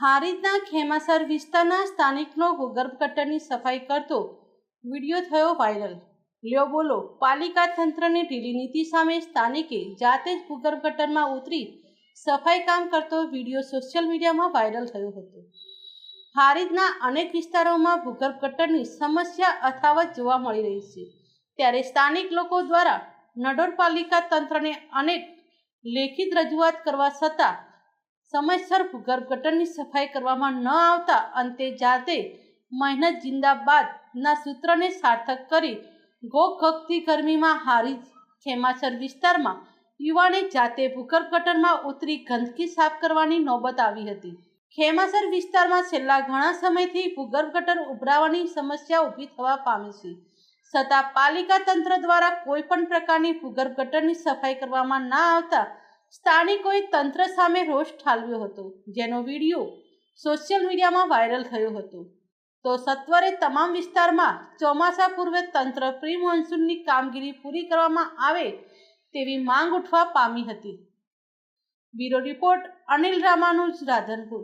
હારીજના ખેમાસર વિસ્તારના સ્થાનિકનો ભૂગર્ભ ગટરની સફાઈ કરતો વીડિયો થયો વાયરલ. લ્યો બોલો, પાલિકા તંત્રની ઢીલી નીતિ સામે સ્થાનિકે જાતે જ ભૂગર્ભ ઉતરી સફાઈ કામ કરતો વીડિયો સોશિયલ મીડિયામાં વાયરલ થયો હતો. હારીજના અનેક વિસ્તારોમાં ભૂગર્ભ ગટરની સમસ્યા અથાવત જોવા મળી રહી છે. ત્યારે સ્થાનિક લોકો દ્વારા નડોર પાલિકા તંત્રને અનેક લેખિત રજૂઆત કરવા છતાં સમયસર ભૂગર્ભ ગટરની સફાઈ કરવામાં ન આવતા અંતે જાતે મહેનત જિંદાબાદના સૂત્રને સાર્થક કરી ગોખગતી ગરમીમાં હારી ખેમાસર વિસ્તારમાં યુવાને જાતે ભૂગર્ભ ગટરમાં ઉતરી ગંદકી સાફ કરવાની નોબત આવી હતી. ખેમાસર વિસ્તારમાં છેલ્લા ઘણા સમયથી ભૂગર્ભ ગટર ઉભરાવાની સમસ્યા ઊભી થવા પામી છે. છતાં પાલિકા તંત્ર દ્વારા કોઈ પણ પ્રકારની ભૂગર્ભ ગટરની સફાઈ કરવામાં ના આવતા સ્થાનિકોએ તંત્ર સામે રોષ ઠાલવ્યો હતો, જેનો વીડિયો સોશિયલ મીડિયામાં વાયરલ થયો હતો. તો સત્વરે તમામ વિસ્તારમાં ચોમાસા પૂર્વે તંત્ર પ્રી મોન્સૂનની કામગીરી પૂરી કરવામાં આવે તેવી માંગ ઉઠવા પામી હતી. Bureau report, Anil Ramanuj, Radhanpur.